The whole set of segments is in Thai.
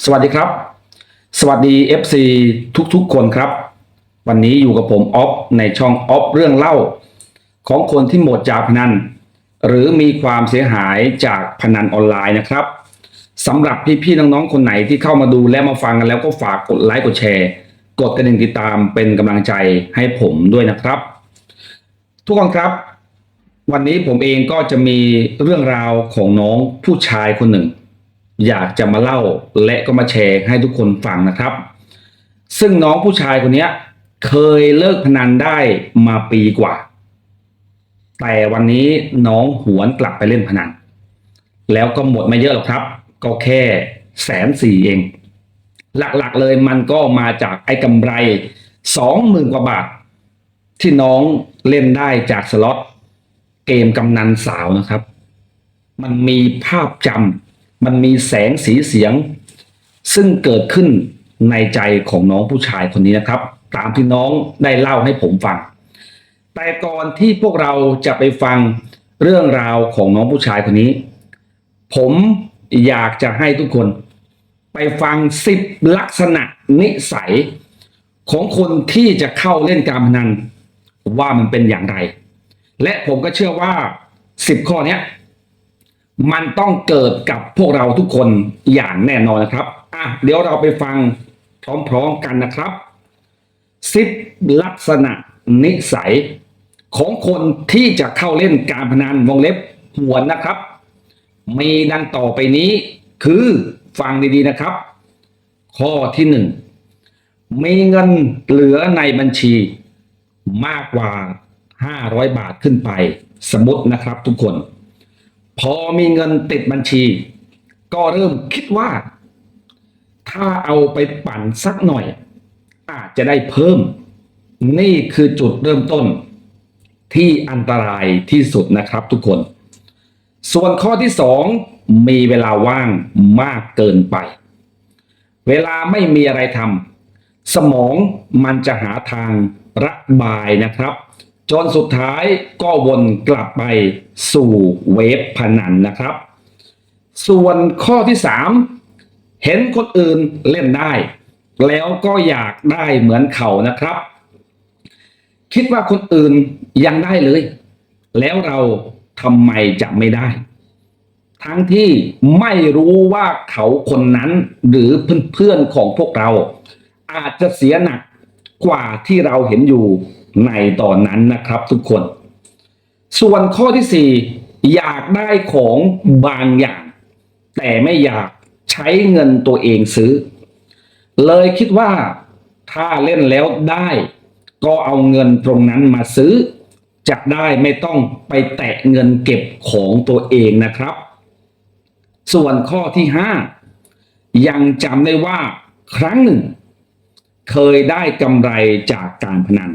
สวัสดีครับ สวัสดี FC ทุกๆ คนครับ วันนี้อยู่กับผมออฟในช่องออฟเรื่องเล่า ของคนที่หมดจากพนัน หรือมีความเสียหายจากพนันออนไลน์นะครับสำหรับพี่ๆน้องๆคนไหนที่เข้ามาดูและมาฟังกันแล้วก็ฝากกดไลค์กดแชร์ กดกระดิ่งติดตามเป็นกำลังใจให้ผมด้วยนะครับ ทุกคนครับ วันนี้ผมเองก็จะมีเรื่องราวของน้องผู้ชายคนหนึ่ง อยากจะมาเล่าและก็มาแชร์ให้ทุกคนฟังนะครับ ซึ่งน้องผู้ชายคนนี้เคยเลิกพนันได้มาปีกว่า แต่วันนี้น้องหวนกลับไปเล่นพนัน แล้วก็หมดไม่เยอะหรอกครับ ก็แค่แสนสี่เอง หลักๆเลยมันก็มาจากไอ้กำไรสองหมื่นกว่าบาท ที่น้องเล่นได้จากสล็อตเกมกำนันสาวนะครับ มันมีภาพจำ มันมีแสงสีเสียง ซึ่งเกิดขึ้นในใจของน้องผู้ชายคนนี้นะครับ ตามที่น้องได้เล่าให้ผมฟัง แต่ก่อนที่พวกเราจะไปฟังเรื่องราวของน้องผู้ชายคนนี้ ผมอยากจะให้ทุกคนไปฟังสิบลักษณะนิสัยของคนที่จะเข้าเล่นการพนันว่ามันเป็นอย่างไร และผมก็เชื่อว่าสิบข้อนี้ มันต้องเกิดกับพวกเราทุกคนอย่างแน่นอนนะครับอะเดี๋ยวเราไปฟังพร้อมๆกันนะครับสิบลักษณะนิสัยของคนที่จะเข้าเล่นการพนันวงเล็บหวนนะครับ มีดังต่อไปนี้คือฟังดีๆนะครับ ข้อที่หนึ่งมีเงินเหลือในบัญชีมากกว่า 500 บาทขึ้นไป สมมตินะครับทุกคน พอมีเงินติดบัญชี ก็เริ่มคิดว่า ถ้าเอาไปปั่นสักหน่อย อาจจะได้เพิ่ม นี่คือจุดเริ่มต้น ที่อันตรายที่สุดนะครับทุกคน ส่วนข้อที่สองมีเวลาว่างมากเกินไป เวลาไม่มีอะไรทำสมองมันจะหาทางระบายนะครับ จนสุดท้ายก็วนกลับไปสู่เว็บพนันนะครับ ส่วนข้อที่สามเห็นคนอื่นเล่นได้ แล้วก็อยากได้เหมือนเขานะครับ คิดว่าคนอื่นยังได้เลย แล้วเราทำไมจะไม่ได้ ทั้งที่ไม่รู้ว่าเขาคนนั้นหรือเพื่อนๆของพวกเรา อาจจะเสียหนักกว่าที่เราเห็นอยู่ ในตอนนั้นนะครับทุกคน ส่วนข้อที่สี่อยากได้ของบางอย่าง แต่ไม่อยากใช้เงินตัวเองซื้อ เลยคิดว่าถ้าเล่นแล้วได้ ก็เอาเงินตรงนั้นมาซื้อ จะได้ไม่ต้องไปแตะเงินเก็บของตัวเองนะครับ ส่วนข้อที่ห้ายังจำได้ว่าครั้งหนึ่ง เคยได้กำไรจากการพนัน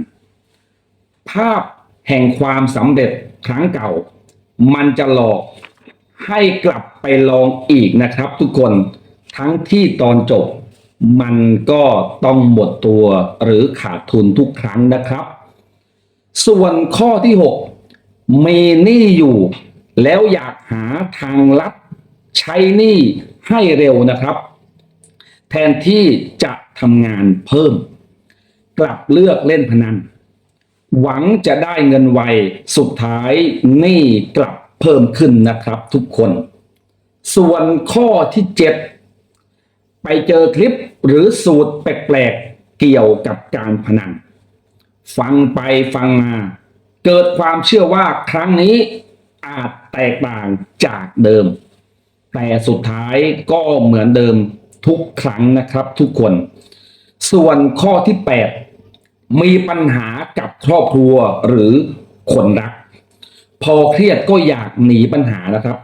ภาพแห่งความสำเร็จครั้งเก่า มันจะหลอกให้กลับไปลองอีกนะครับ ทุกคนทั้งที่ตอนจบ มันก็ต้องหมดตัวหรือขาดทุนทุกครั้งนะครับ ส่วนข้อที่ 6 มีหนี้อยู่ แล้วอยากหาทางลัดใช้หนี้ให้เร็วนะครับ แทนที่จะทำงานเพิ่ม กลับเลือกเล่นพนัน หวังจะได้เงินไว สุดท้ายหนี้กลับเพิ่มขึ้นนะครับทุกคน ส่วนข้อที่ 7 ไปเจอคลิปหรือสูตรแปลกๆเกี่ยวกับการพนัน ฟังไปฟังมา เกิดความเชื่อว่าครั้งนี้อาจแตกต่างจากเดิม แต่สุดท้ายก็เหมือนเดิมทุกครั้งนะครับทุกคน ส่วนข้อที่ 8 มีปัญหากับครอบครัวหรือคนรัก พอเครียดก็อยากหนีปัญหานะครับ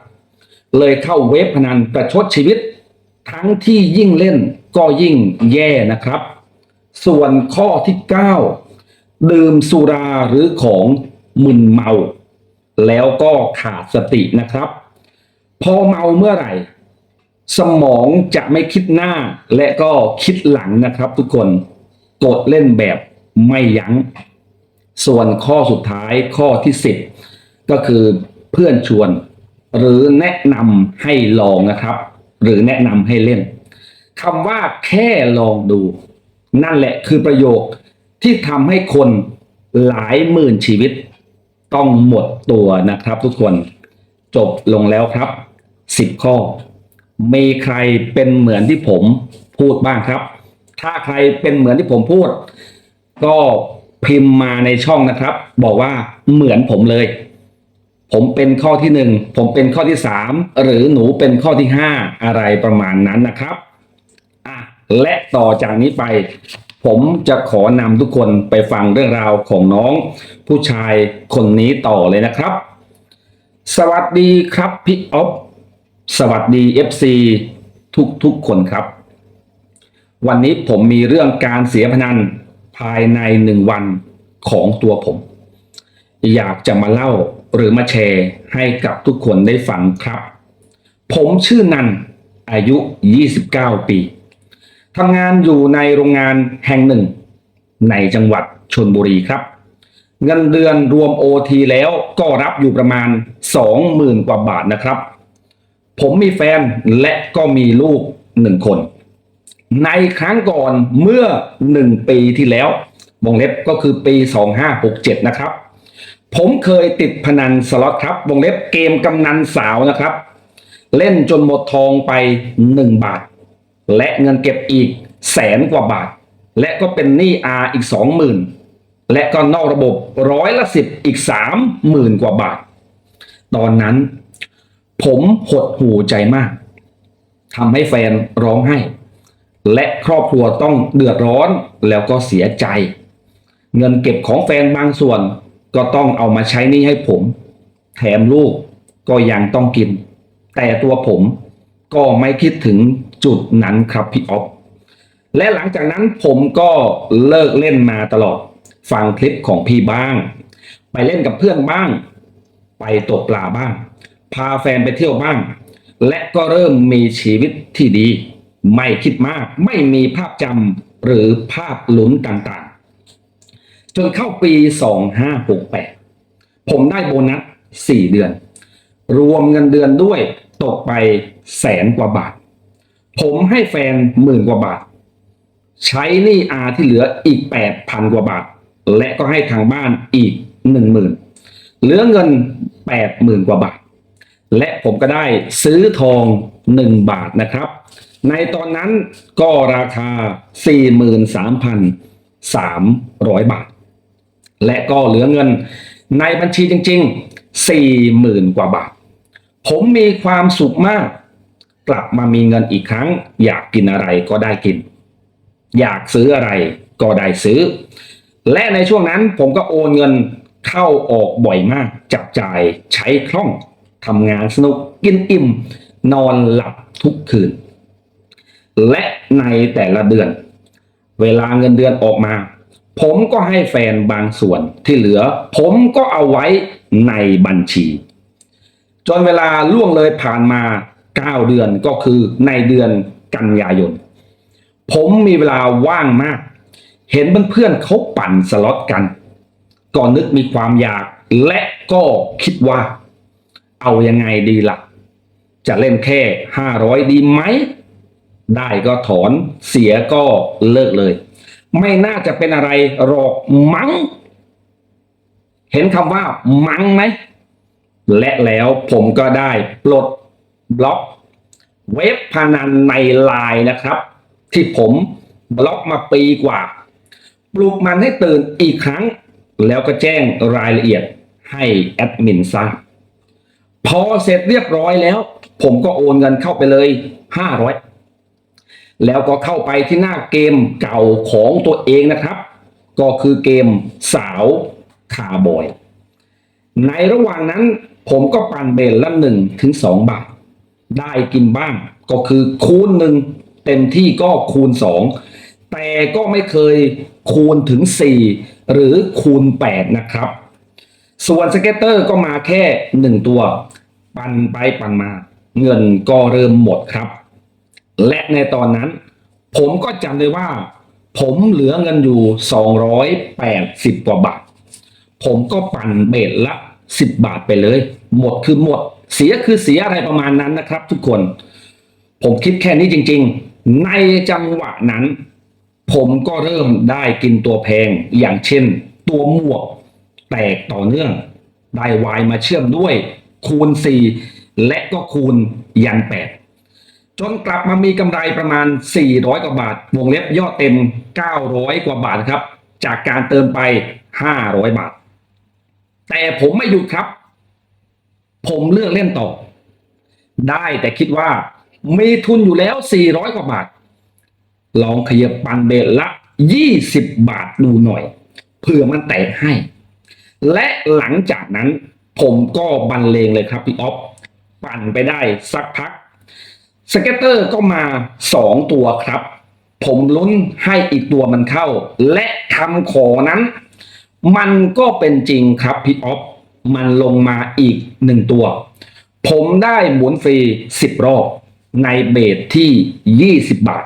เลยเข้าเว็บพนันประชดชีวิต ทั้งที่ยิ่งเล่นก็ยิ่งแย่นะครับ ส่วนข้อที่ 9 ดื่มสุราหรือของมึนเมา แล้วก็ขาดสตินะครับ พอเมาเมื่อไหร่ สมองจะไม่คิดหน้าและก็คิดหลังนะครับทุกคนกดเล่นแบบ ไม่ยัง้ง ส่วนข้อสุดท้ายข้อที่ 10 ก็คือเพื่อนชวน หรือแนะนำให้ลองนะครับ หรือแนะนำให้เล่นคำว่าแค่ลองดู นั่นแหละคือประโยคที่ทำให้คนหลายหมื่นชีวิต ต้องหมดตัวนะครับทุกคนจบลงแล้วครับ 10 ข้อ มีใครเป็นเหมือนที่ผมพูดบ้างครับ ถ้าใครเป็นเหมือนที่ผมพูด ก็พิมพ์มาในช่องนะครับ บอกว่าเหมือนผมเลย ผมเป็นข้อที่หนึ่งผมเป็นข้อที่สามหรือหนูเป็นข้อที่ห้าอะไรประมาณนั้นนะครับอะและต่อจากนี้ไปผมจะขอนำทุกคนไปฟังเรื่องราวของน้อง ผู้ชายคนนี้ต่อเลยนะครับ สวัสดีครับพี่อ๊อฟสวัสดี FC ทุกทุกๆคนครับ วันนี้ผมมีเรื่องการเสียพนัน ภายในหนึ่งวันของตัวผม อยากจะมาเล่าหรือมาแชร์ให้กับทุกคนได้ฟังครับ ผมชื่อนันอายุ 29 ปีทำงานอยู่ในโรงงานแห่งหนึ่ง ในจังหวัดชนบุรีครับ เงินเดือนรวม OT แล้วก็รับอยู่ประมาณ 20,000 กว่าบาทนะครับ ผมมีแฟนและก็มีลูกหนึ่งคน ในครั้งก่อนเมื่อ 1 ปีที่แล้ววงเล็บก็คือปี 2567 นะครับ ผมเคยติดพนันสล็อตครับวงเล็บเกมกำนันสาวนะครับ เล่นจนหมดทองไป 1 บาท และเงินเก็บอีกแสนกว่าบาท และก็เป็นหนี้อาอีก 20,000 และก็นอกระบบร้อยละสิบอีก 30,000 กว่าบาท ตอนนั้น ผมหดหูใจมากทำให้แฟนร้องไห้ และครอบครัวต้องเดือดร้อนแล้วก็เสียใจ เงินเก็บของแฟนบางส่วนก็ต้องเอามาใช้หนี้ให้ผม แถมลูกก็ยังต้องกิน แต่ตัวผมก็ไม่คิดถึงจุดนั้นครับพี่อ๊อฟและหลังจากนั้นผมก็เลิกเล่นมาตลอด ฟังคลิปของพี่บ้าง ไปเล่นกับเพื่อนบ้าง ไปตกปลาบ้าง พาแฟนไปเที่ยวบ้าง และก็เริ่มมีชีวิตที่ดี ไม่คิดมาก ไม่มีภาพจำหรือภาพลุ้นต่างๆ จนเข้าปี 2568 ผมได้โบนัส 4 เดือน รวมเงินเดือนด้วยตกไปแสนกว่าบาท ผมให้แฟนหมื่นกว่าบาท ใช้หนี้อาที่เหลืออีก 8,000 กว่าบาท และก็ให้ทางบ้านอีก 10,000เหลือเงิน 80,000 กว่าบาท และผมก็ได้ซื้อทอง 1 บาทนะครับ ในตอนนั้นก็ราคา 43,300 บาท และก็เหลือเงินในบัญชีจริง ๆ 40,000 กว่าบาท ผมมีความสุขมาก กลับมามีเงินอีกครั้ง อยากกินอะไรก็ได้กิน อยากซื้ออะไรก็ได้ซื้อ และในช่วงนั้นผมก็โอนเงินเข้าออกบ่อยมาก จับจ่ายใช้คล่องทำงานสนุกกินอิ่ม นอนหลับทุกคืน และในแต่ละเดือน เวลาเงินเดือนออกมา ผมก็ให้แฟนบางส่วนที่เหลือ ผมก็เอาไว้ในบัญชี จนเวลาล่วงเลยผ่านมา 9 เดือนก็คือในเดือนกันยายน ผมมีเวลาว่างมาก เห็นเพื่อนๆเขาปั่นสล็อตกันก็นึกมีความอยากและก็คิดว่า เอายังไงดีล่ะ จะเล่นแค่ 500 ดีไหม ได้ก็ถอนเสียก็เลิกเลย ไม่น่าจะเป็นอะไรหรอกมั้ง เห็นคำว่ามั้งไหม และแล้วผมก็ได้ปลดบล็อก เว็บพนันในไลน์นะครับ ที่ผมบล็อกมาปีกว่า ปลุกมันให้ตื่นอีกครั้ง แล้วก็แจ้งรายละเอียดให้แอดมินทราบพอเสร็จเรียบร้อยแล้ว ผมก็โอนเงินเข้าไปเลย500แล้วก็เข้าไปที่หน้าเกมเก่าของตัวเองนะครับ ก็คือเกมสาวคาร์บอย ในระหว่างนั้นผมก็ปั่นเบลละหนึ่งถึงสองบาท ได้กินบ้างก็คือคูณหนึ่งเต็มที่ก็คูณสองแต่ก็ไม่เคยคูณถึงสี่หรือคูณแปดนะครับ ส่วนสเก็ตเตอร์ก็มาแค่หนึ่งตัว ปั่นไปปั่นมา เงินก็เริ่มหมดครับ และในตอนนั้น ผมก็จำได้ว่า ผมเหลือเงินอยู่ 280 กว่าบาท ผมก็ปั่นเบสละ 10 บาทไปเลย หมดคือหมด เสียคือเสียอะไรประมาณนั้นนะครับ ทุกคน ผมคิดแค่นี้จริง ๆ ในจังหวะนั้น ผมก็เริ่มได้กินตัวแพงอย่างเช่น ตัวหมวกแตกต่อเนื่อง ได้วายมาเชื่อมด้วยคูณ4 และก็คูณยัน8จนกลับมามีกำไรประมาณ 400 กว่าบาท วงเล็บยอดเต็ม 900 กว่าบาทครับ จากการเติมไป 500 บาท แต่ผมไม่หยุดครับ ผมเลือกเล่นต่อ ได้แต่คิดว่า มีทุนอยู่แล้ว 400 กว่าบาท ลองขยับปันเบลละ 20 บาทดูหน่อย เผื่อมันแตกให้ และหลังจากนั้นผมก็บรรเลงเลยครับพี่ออฟ ปั่นไปได้สักพักสเก็ตเตอร์ก็มา2ตัวครับ ผมลุ้นให้อีกตัวมันเข้า และคำขอนั้น มันก็เป็นจริงครับพี่ออฟมันลงมาอีกหนึ่งตัว ผมได้หมุนฟรี10รอบในเบสที่ 20 บาท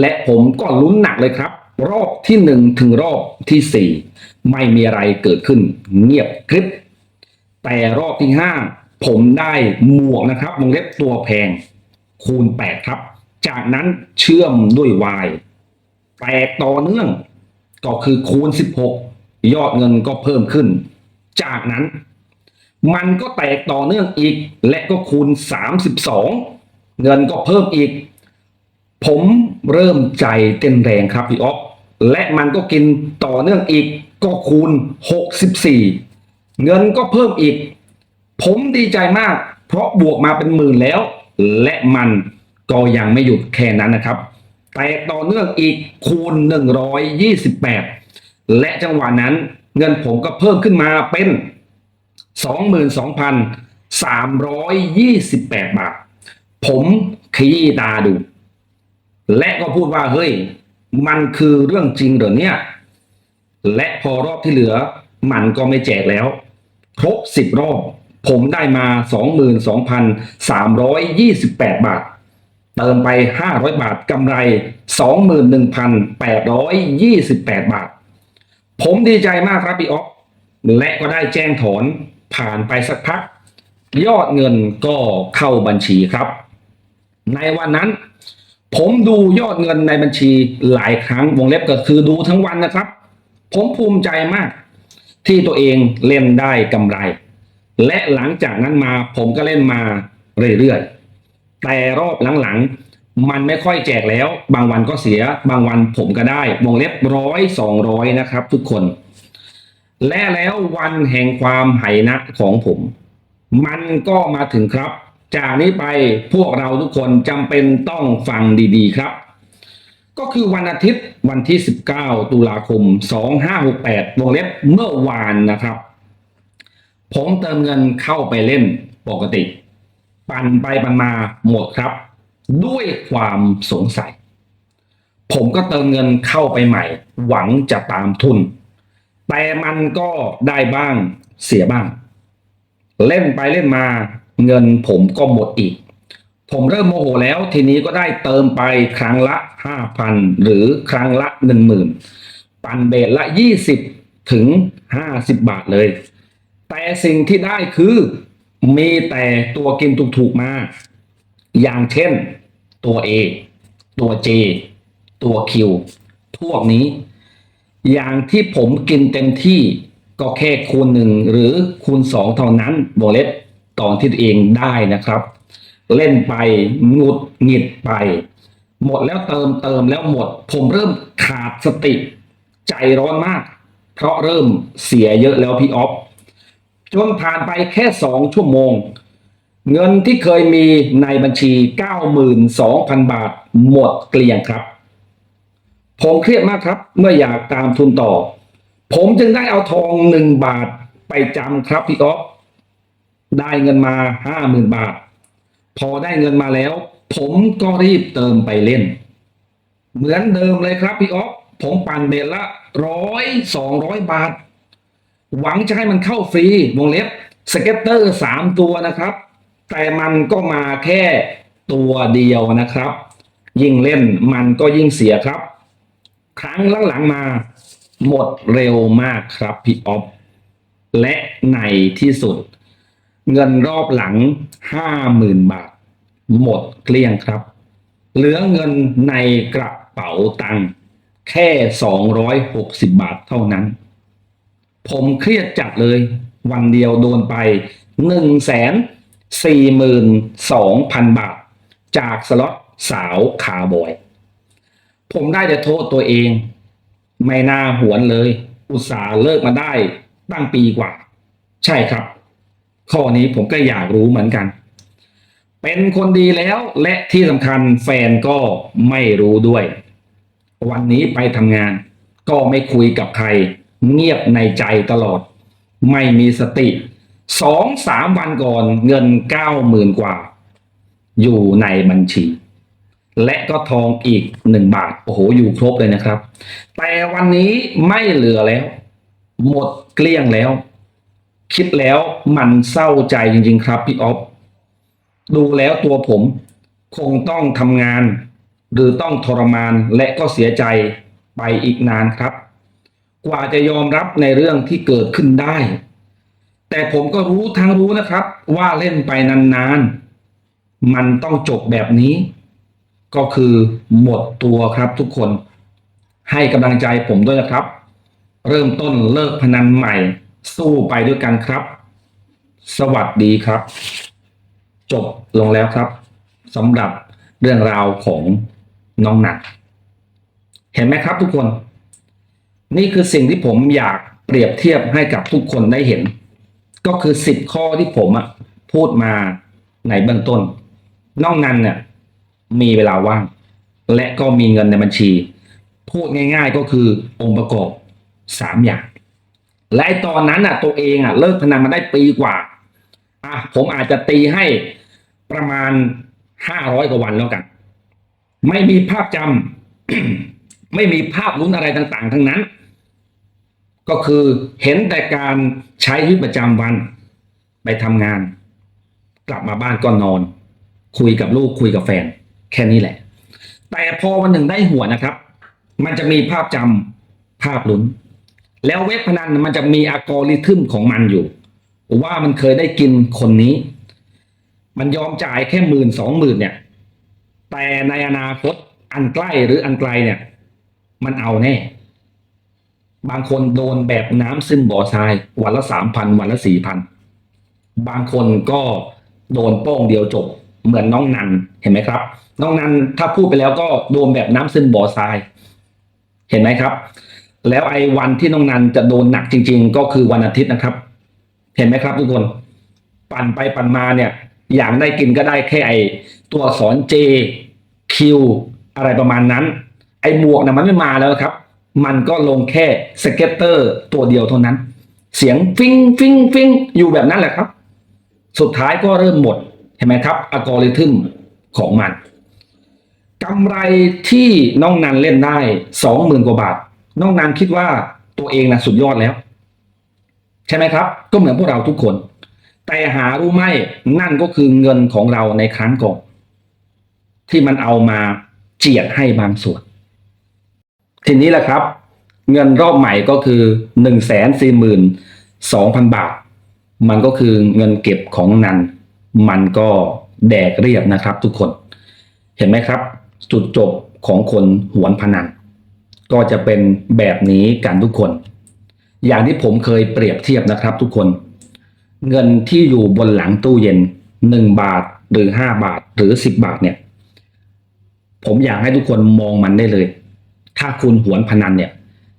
และผมก็ลุ้นหนักเลยครับ รอบที่หนึ่งถึงรอบที่สี่ไม่มีอะไรเกิดขึ้นเงียบกริบแต่รอบที่ห้า ผมได้หมวกนะครับวงเล็บตัวแพงคูณ 8 ครับ จากนั้นเชื่อมด้วย Y แตกต่อเนื่องก็คือคูณ 16 ยอดเงินก็เพิ่มขึ้น จากนั้น มันก็แตกต่อเนื่องอีก และก็คูณ 32 เงินก็เพิ่มอีก ผมเริ่มใจเต้นแรงครับพี่อ๊อฟและมันก็กินต่อเนื่องอีกก็คูณ 64 เงินก็เพิ่มอีก ผมดีใจมาก เพราะบวกมาเป็นหมื่นแล้ว และมันก็ยังไม่หยุดแค่นั้นนะครับแต่ต่อเนื่องอีกคูณ 128 และจังหวะนั้นเงินผมก็เพิ่มขึ้นมาเป็น 22,328 บาท ผมขี้ตาดู และก็พูดว่าเฮ้ย มันคือเรื่องจริงเหรอเนี่ย และพอรอบที่เหลือ มันก็ไม่แจกแล้ว ครบ 10 รอบ ผมได้มา 22,328 บาท เติมไป 500 บาทกำไร 21,828 บาท ผมดีใจมากครับพี่อ๊อฟและก็ได้แจ้งถอนผ่านไปสักพัก ยอดเงินก็เข้าบัญชีครับ ในวันนั้น ผมดูยอดเงินในบัญชีหลายครั้งวงเล็บก็คือดูทั้งวันนะครับ ผมภูมิใจมาก ที่ตัวเองเล่นได้กำไร และหลังจากนั้นมาผมก็เล่นมาเรื่อยๆ แต่รอบหลังๆ มันไม่ค่อยแจกแล้ว บางวันก็เสีย บางวันผมก็ได้วงเล็บร้อยสองร้อยนะครับ ทุกคน และแล้ววันแห่งความไหนะของผม มันก็มาถึงครับ จากนี้ไปพวกเราทุกคนจำเป็นต้องฟังดีๆครับ ก็คือวันอาทิตย์วันที่ 19 ตุลาคม 2568วงเล็บเมื่อวานนะครับ ผมเติมเงินเข้าไปเล่นปกติ ปั่นไปปั่นมาหมดครับ ด้วยความสงสัย ผมก็เติมเงินเข้าไปใหม่ หวังจะตามทุน แต่มันก็ได้บ้างเสียบ้าง เล่นไปเล่นมาเงินผมก็หมดอีก ผมเริ่มโมโหแล้วทีนี้ก็ได้เติมไปครั้งละ 5,000 หรือครั้งละ 10,000ปันเบสละ 20 ถึง 50 บาทเลย แต่สิ่งที่ได้คือมีแต่ตัวกินถูกๆมา อย่างเช่นตัว A ตัว J ตัว Q พวกนี้ อย่างที่ผมกินเต็มที่ก็แค่คูณหนึ่งหรือคูณสองเท่านั้นวงเล็บตอนที่ตัวเองได้นะครับ เล่นไปหงุดหงิดไป หมดแล้วเติมเติมแล้วหมด ผมเริ่มขาดสติ ใจร้อนมาก เพราะเริ่มเสียเยอะแล้วพี่ออฟ จนผ่านไปแค่สองชั่วโมง เงินที่เคยมีในบัญชี 92,000 บาท หมดเกลี้ยงครับ ผมเครียดมากครับ เมื่ออยากตามทุนต่อ ผมจึงได้เอาทองหนึ่งบาทไปจำครับพี่อ๊อฟได้เงินมาห้าหมื่นบาท พอได้เงินมาแล้ว ผมก็รีบเติมไปเล่น เหมือนเดิมเลยครับพี่อ๊อฟผมปั่นเบ็ดละร้อยสองร้อยบาท หวังจะให้มันเข้าฟรีวงเล็บสเก็ตเตอร์สามตัวนะครับ แต่มันก็มาแค่ตัวเดียวนะครับ ยิ่งเล่นมันก็ยิ่งเสียครับ ครั้งหลังๆมาหมดเร็วมากครับพี่ออฟและในที่สุด เงินรอบหลังห้าหมื่นบาท หมดเกลี้ยงครับ เหลือเงินในกระเป๋าตังค์แค่ 260 บาทเท่านั้น ผมเครียดจัดเลย วันเดียวโดนไป1 4 2 0 0 0บาท จากสล็อตสาวคาบอย ผมได้แต่โทษตัวเอง ไม่น่าหวนเลย อุตส่าห์เลิกมาได้ตั้งปีกว่า ใช่ครับ ข้อนี้ผมก็อยากรู้เหมือนกัน เป็นคนดีแล้วและที่สำคัญแฟนก็ไม่รู้ด้วย วันนี้ไปทำงาน ก็ไม่คุยกับใคร เงียบในใจตลอด ไม่มีสติสองสามวันก่อนเงินเก้าหมื่นกว่า อยู่ในบัญชี และก็ทองอีกหนึ่งบาท โอ้โห อยู่ครบเลยนะครับ แต่วันนี้ไม่เหลือแล้ว หมดเกลี้ยงแล้ว คิดแล้วมันเศร้าใจจริง ๆ ครับพี่ออฟดูแล้วตัวผมคงต้องทำงาน หรือต้องทรมานและก็เสียใจไปอีกนานครับ กว่าจะยอมรับในเรื่องที่เกิดขึ้นได้ แต่ผมก็รู้ทั้งรู้นะครับ ว่าเล่นไปนานๆ มันต้องจบแบบนี้ ก็คือหมดตัวครับทุกคน ให้กำลังใจผมด้วยนะครับ เริ่มต้นเลิกพนันใหม่ สู้ไปด้วยกันครับ สวัสดีครับ จบลงแล้วครับสำหรับเรื่องราวของน้องหนัก เห็นไหมครับทุกคน นี่คือสิ่งที่ผมอยากเปรียบเทียบให้กับทุกคนได้เห็น ก็คือสิบข้อที่ผมอะพูดมาในเบื้องต้น นองนันเนี่ยมีเวลาว่าง และก็มีเงินในบัญชี พูดง่ายๆก็คือองค์ประกอบสามอย่าง และตอนนั้นอะตัวเองอะเลิกพนันมาได้ปีกว่าอะผมอาจจะตีให้ประมาณห้าร้อยกว่าวันแล้วกัน ไม่มีภาพจำ ไม่มีภาพลุ้นอะไรต่างๆ ทั้งนั้น ก็คือเห็นแต่การใช้ชีวิตประจำวัน ไปทำงาน กลับมาบ้านก็นอน คุยกับลูกคุยกับแฟน แค่นี้แหละ แต่พอวันหนึ่งได้หัวนะครับ มันจะมีภาพจำภาพลุ้น แล้วเว็บพนันมันจะมีอัลกอริทึมของมันอยู่ ว่ามันเคยได้กินคนนี้ มันยอมจ่ายแค่หมื่นสองหมื่นเนี่ย แต่ในอนาคตอันใกล้หรืออันไกลเนี่ย มันเอาแน่ บางคนโดนแบบน้ำซึมบ่อทราย วันละสามพันวันละสี่พันบางคนก็โดนโป้งเดียวจบ เหมือนน้องนันเห็นไหมครับ น้องนันถ้าพูดไปแล้วก็โดนแบบน้ำซึมบ่อทราย เห็นไหมครับ แล้วไอ้วันที่น้องนันจะโดนหนักจริง ๆ ก็คือวันอาทิตย์นะครับ เห็นไหมครับ ทุกคน ปั่นไปปั่นมาเนี่ย อย่างได้กินก็ได้แค่ไอ้ตัวสอักษร J Q อะไรประมาณนั้น ไอ้หมวกนะมันไม่มาแล้วครับ มันก็ลงแค่สเก็ตเตอร์ตัวเดียวเท่านั้น เสียงฟิงฟิงฟิงอยู่แบบนั้นแหละครับ สุดท้ายก็เริ่มหมดเห็นไหมครับอัลกอริทึมของมันกำไรที่น้องนันเล่นได้สองหมื่นกว่าบาท น้องนันคิดว่าตัวเองนะสุดยอดแล้ว ใช่ไหมครับ ก็เหมือนพวกเราทุกคน แต่หารู้ไหมนั่นก็คือเงินของเราในครั้งก่อนที่มันเอามาเจียดให้บางส่วน ทีนี้แหละครับ เงินรอบใหม่ก็คือหนึ่งแสนสี่หมื่นสองพันบาท มันก็คือเงินเก็บของนัน มันก็แดกเรียบนะครับ ทุกคน เห็นไหมครับ จุดจบของคนหวนพนัน ก็จะเป็นแบบนี้กันทุกคน อย่างที่ผมเคยเปรียบเทียบนะครับ ทุกคน เงินที่อยู่บนหลังตู้เย็นหนึ่งบาทหรือห้าบาทหรือสิบบาทเนี่ย ผมอยากให้ทุกคนมองมันได้เลย ถ้าคุณหวนพนันเนี่ย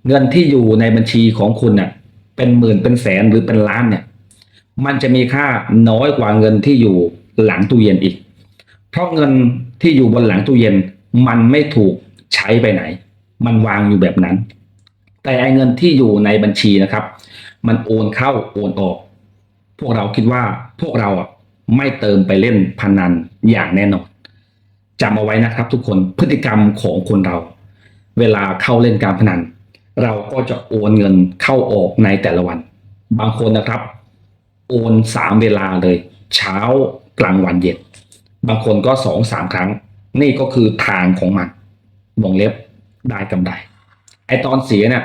เงินที่อยู่ในบัญชีของคุณเนี่ยเป็นหมื่นเป็นแสนหรือเป็นล้านเนี่ย มันจะมีค่าน้อยกว่าเงินที่อยู่หลังตู้เย็นอีก เพราะเงินที่อยู่บนหลังตู้เย็น มันไม่ถูกใช้ไปไหน มันวางอยู่แบบนั้น แต่ไอ้เงินที่อยู่ในบัญชีนะครับ มันโอนเข้าโอนออก พวกเราคิดว่าพวกเราอะไม่เติมไปเล่นพนันอย่างแน่นอนจำเอาไว้นะครับทุกคนพฤติกรรมของคนเรา เวลาเข้าเล่นการพนัน เราก็จะโอนเงินเข้าออกในแต่ละวัน บางคนนะครับ โอนสามเวลาเลย เช้ากลางวันเย็นบางคนก็สองสามครั้ง นี่ก็คือทางของมันวงเล็บได้กำไรไอตอนเสียเนี่ย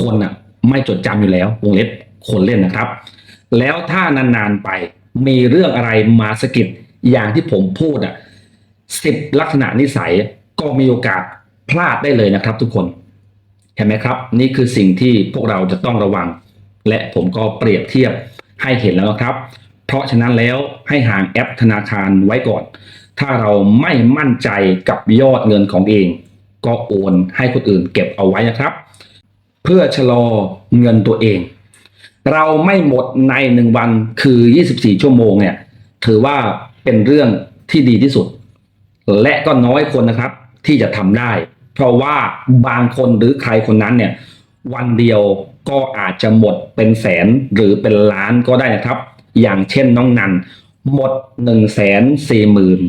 คนอะไม่จดจำอยู่แล้ววงเล็บคนเล่นนะครับ แล้วถ้านานๆไปมีเรื่องอะไรมาสะกิดอย่างที่ผมพูดอะ10ลักษณะนิสัยก็มีโอกาส พลาดได้เลยนะครับทุกคนเห็นไหมครับ นี่คือสิ่งที่พวกเราจะต้องระวัง และผมก็เปรียบเทียบให้เห็นแล้วนะครับ เพราะฉะนั้นแล้วให้ห่างแอปธนาคารไว้ก่อน ถ้าเราไม่มั่นใจกับยอดเงินของเอง ก็โอนให้คนอื่นเก็บเอาไว้นะครับ เพื่อชะลอเงินตัวเอง เราไม่หมดในหนึ่งวันคือ 24 ชั่วโมงเนี่ยถือว่าเป็นเรื่องที่ดีที่สุด และก็น้อยคนนะครับที่จะทำได้ เพราะว่าบางคนหรือใครคนนั้นเนี่ยวันเดียวก็อาจจะหมดเป็นแสนหรือเป็นล้านก็ได้นะครับ อย่างเช่นน้องนันหมด1นึ่งแสนสี่หมื่น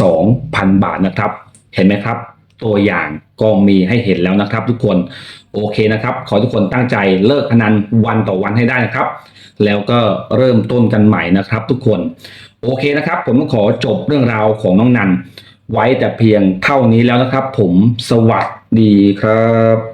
สองพันบาทนะครับ เห็นไหมครับ ตัวอย่างก็มีให้เห็นแล้วนะครับทุกคนโอเคนะครับ ขอทุกคนตั้งใจเลิกพนันวันต่อวันให้ได้นะครับ แล้วก็เริ่มต้นกันใหม่นะครับ ทุกคน โอเคนะครับ ผมต้องขอจบเรื่องราวของน้องนัน ไว้แต่เพียงเท่านี้แล้วนะครับ ผมสวัสดีครับ